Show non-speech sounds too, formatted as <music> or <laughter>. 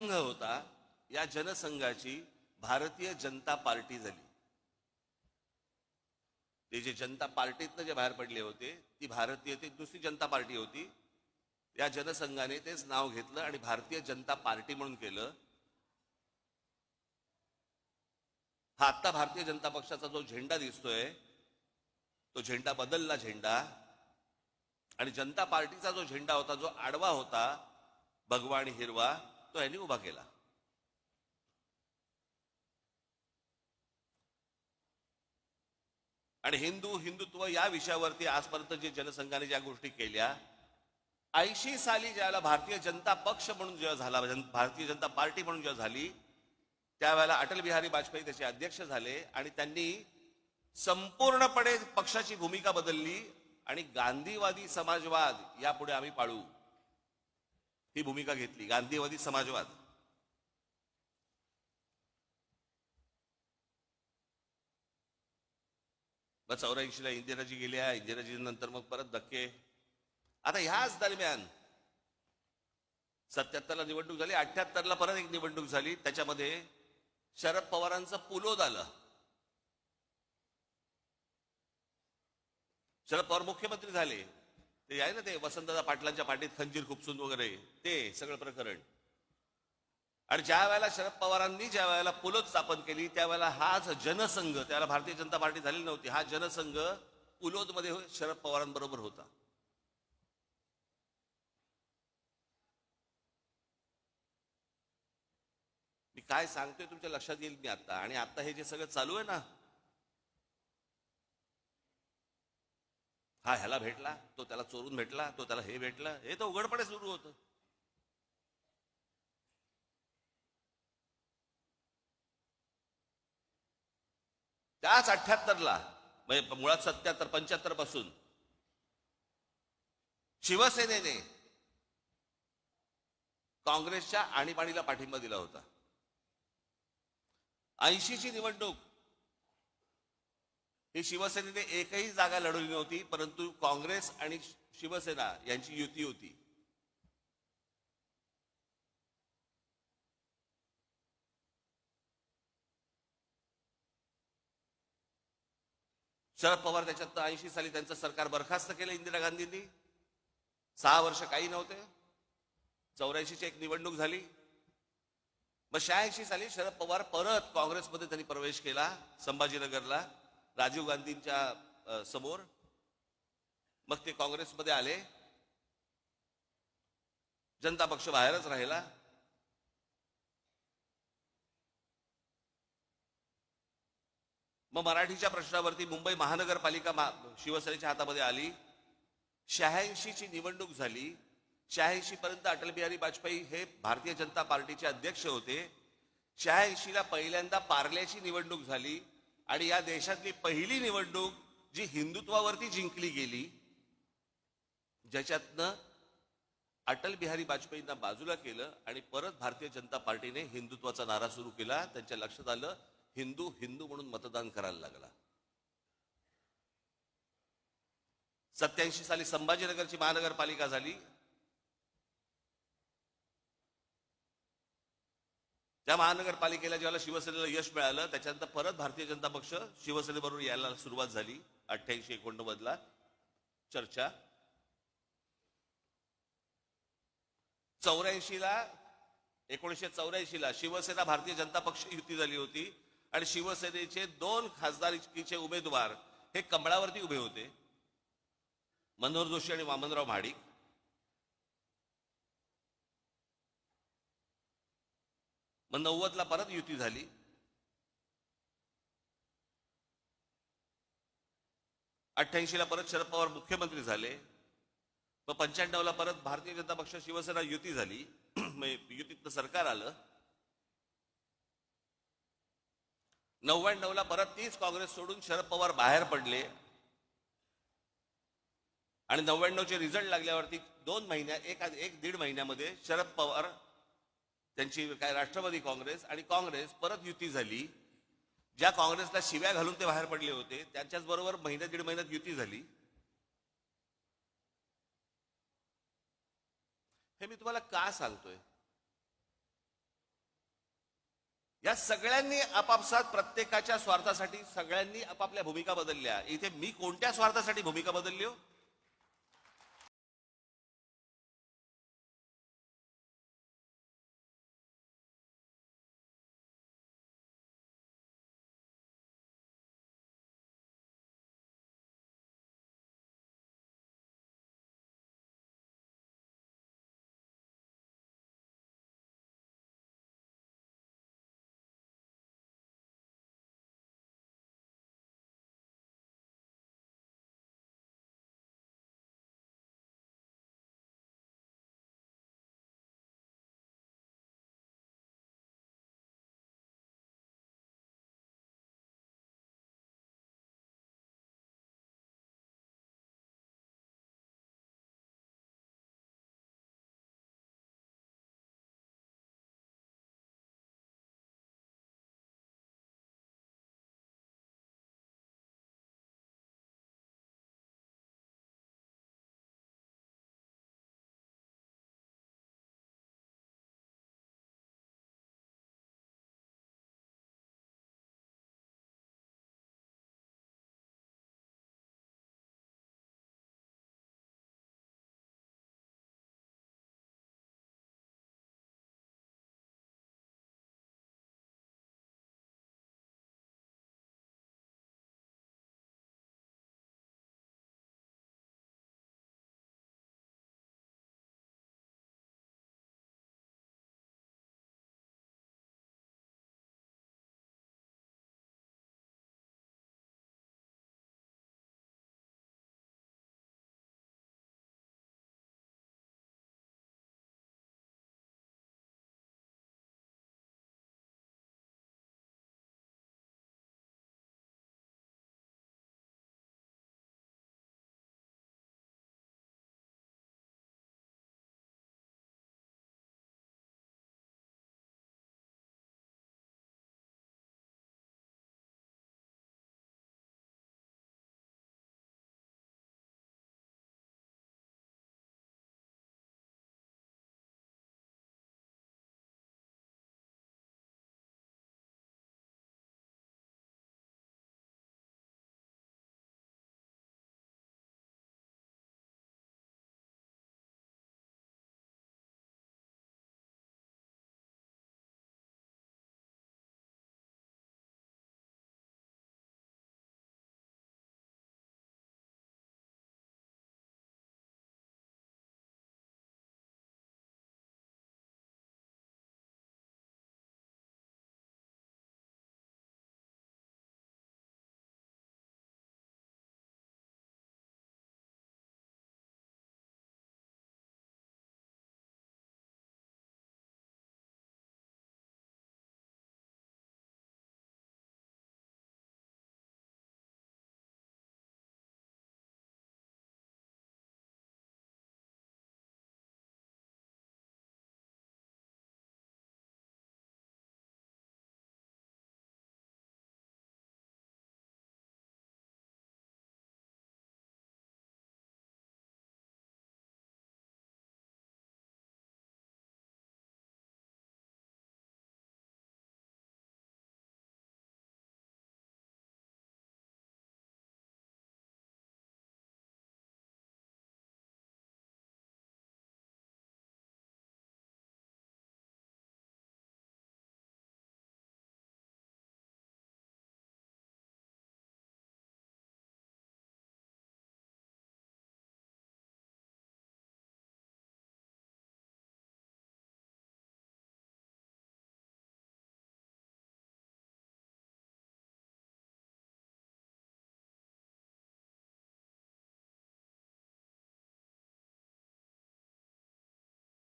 संघ होता या जनसंघाची भारतीय जनता पार्टी झाली. ते जे जनता पार्टीतनं जे बाहेर पडले होते ती भारतीय ती दुसरी जनता पार्टी होती. या जनसंघाने तेच नाव घेतलं आणि भारतीय जनता पार्टी म्हणून केलं. हा आत्ता भारतीय जनता पक्षाचा जो झेंडा दिसतोय तो झेंडा बदलला झेंडा. आणि जनता पार्टीचा जो झेंडा होता जो आडवा होता भगवान हिरवा तो यांनी उभा केला. आणि हिंदू हिंदुत्व या विषयावरती आजपर्यंत जे जनसंघाने ज्या गोष्टी केल्या ऐंशी साली ज्यावेळेला भारतीय जनता पक्ष म्हणून जेव्हा झाला भारतीय जनता पार्टी म्हणून जेव्हा झाली त्यावेळेला अटल बिहारी वाजपेयी त्याचे अध्यक्ष झाले आणि त्यांनी संपूर्णपणे पक्षाची भूमिका बदलली आणि गांधीवादी समाजवाद यापुढे आम्ही पाळू. ही भूमिका घेतली. गांधीवादी समाजवाद. मग चौऱ्याऐंशीला इंदिराजी गेल्या इंदिराजी नंतर मग परत धक्के. आता ह्याच दरम्यान सत्याहत्तरला निवडणूक झाली. अठ्याहत्तरला परत एक निवडणूक झाली. त्याच्यामध्ये शरद पवारांचं पुलोद आलं. शरद पवार मुख्यमंत्री झाले. ते आहे ना ते वसंतदा पाटलांच्या पाठीत खंजीर खुपसून वगैरे. ते सगळं प्रकरण. आणि ज्या वेळेला शरद पवारांनी ज्या वेळेला पुलोद स्थापन केली त्यावेळेला हाच जनसंघ त्याला भारतीय जनता पार्टी झालेली नव्हती हा जनसंघ पुलोदमध्ये शरद पवारांबरोबर होता. मी काय सांगतोय तुमच्या लक्षात येईल मी आता. आणि आता हे जे सगळं चालू आहे ना हा ह्याला भेटला तो त्याला चोरून भेटला तो त्याला हे भेटला हे तर उघडपणे सुरू होतं. त्याच अठ्याहत्तरला म्हणजे मुळात सत्याहत्तर पंच्याहत्तरपासून शिवसेनेने काँग्रेसच्या आणीबाणीला पाठिंबा दिला होता. ऐंशीची निवडणूक ही शिवसेनेने एकही जागा लढवली नव्हती परंतु काँग्रेस आणि शिवसेना यांची युती होती. शरद पवार त्याच्यात ऐंशी साली त्यांचं सरकार बरखास्त केलं इंदिरा गांधींनी. सहा वर्ष काही नव्हते. चौऱ्याऐंशीची एक निवडणूक झाली. मग शहाऐंशी साली शरद पवार परत काँग्रेसमध्ये त्यांनी प्रवेश केला संभाजीनगरला. राजीव गांधींच्या समोर. मग ते काँग्रेसमध्ये आले. जनता पक्ष बाहेरच राहिला. मग मराठीच्या प्रश्नावरती मुंबई महानगरपालिका शिवसेनेच्या हातामध्ये आली. शहाऐंशीची निवडणूक झाली. शहाऐंशी पर्यंत अटल बिहारी वाजपेयी हे भारतीय जनता पार्टीचे अध्यक्ष होते. शहाऐंशीला पहिल्यांदा पार्ल्याची निवडणूक झाली. आणि या देशातली पहिली निवडणूक जी हिंदुत्वावरती जिंकली गेली ज्याच्यातनं अटल बिहारी वाजपेयींना बाजूला केलं आणि परत भारतीय जनता पार्टीने हिंदुत्वाचा नारा सुरू केला त्यांच्या लक्षात आलं हिंदू हिंदू म्हणून मतदान करायला लागला. सत्याऐंशी साली संभाजीनगरची महानगरपालिका झाली त्या महानगरपालिकेला ज्यावेळेला शिवसेनेला यश मिळालं त्याच्यानंतर परत भारतीय जनता पक्ष शिवसेनेबरोबर यायला सुरुवात झाली. अठ्ठ्याऐंशी एकोणनव्वदला चर्चा. चौऱ्याऐंशीला एकोणीसशे चौऱ्याऐंशीला शिवसेना भारतीय जनता पक्ष युती झाली होती आणि शिवसेनेचे दोन खासदारकीचे उमेदवार हे कमळावरती उभे होते. मनोहर जोशी आणि वामनराव महाडिक. मग नव्वदला परत युती झाली. अठ्ठ्याऐंशीला परत शरद पवार मुख्यमंत्री झाले. मग पंच्याण्णवला परत भारतीय जनता पक्ष शिवसेना युती झाली. <clears throat> मग युतीतनं सरकार आलं. नव्याण्णवला परत तीच काँग्रेस सोडून शरद पवार बाहेर पडले. आणि नव्याण्णवचे रिझल्ट लागल्यावरती दोन महिन्या एक एक दीड महिन्यामध्ये शरद पवार त्यांची काय राष्ट्रवादी काँग्रेस आणि काँग्रेस परत युती झाली. ज्या काँग्रेसला शिव्या घालून ते बाहेर पडले होते त्यांच्याच बरोबर महिन्या दीड महिन्यात युती झाली. हे मी तुम्हाला का सांगतोय? या सगळ्यांनी आपापसात प्रत्येकाच्या स्वार्थासाठी सगळ्यांनी आपापल्या भूमिका बदलल्या. इथे मी कोणत्या स्वार्थासाठी भूमिका बदलली हो?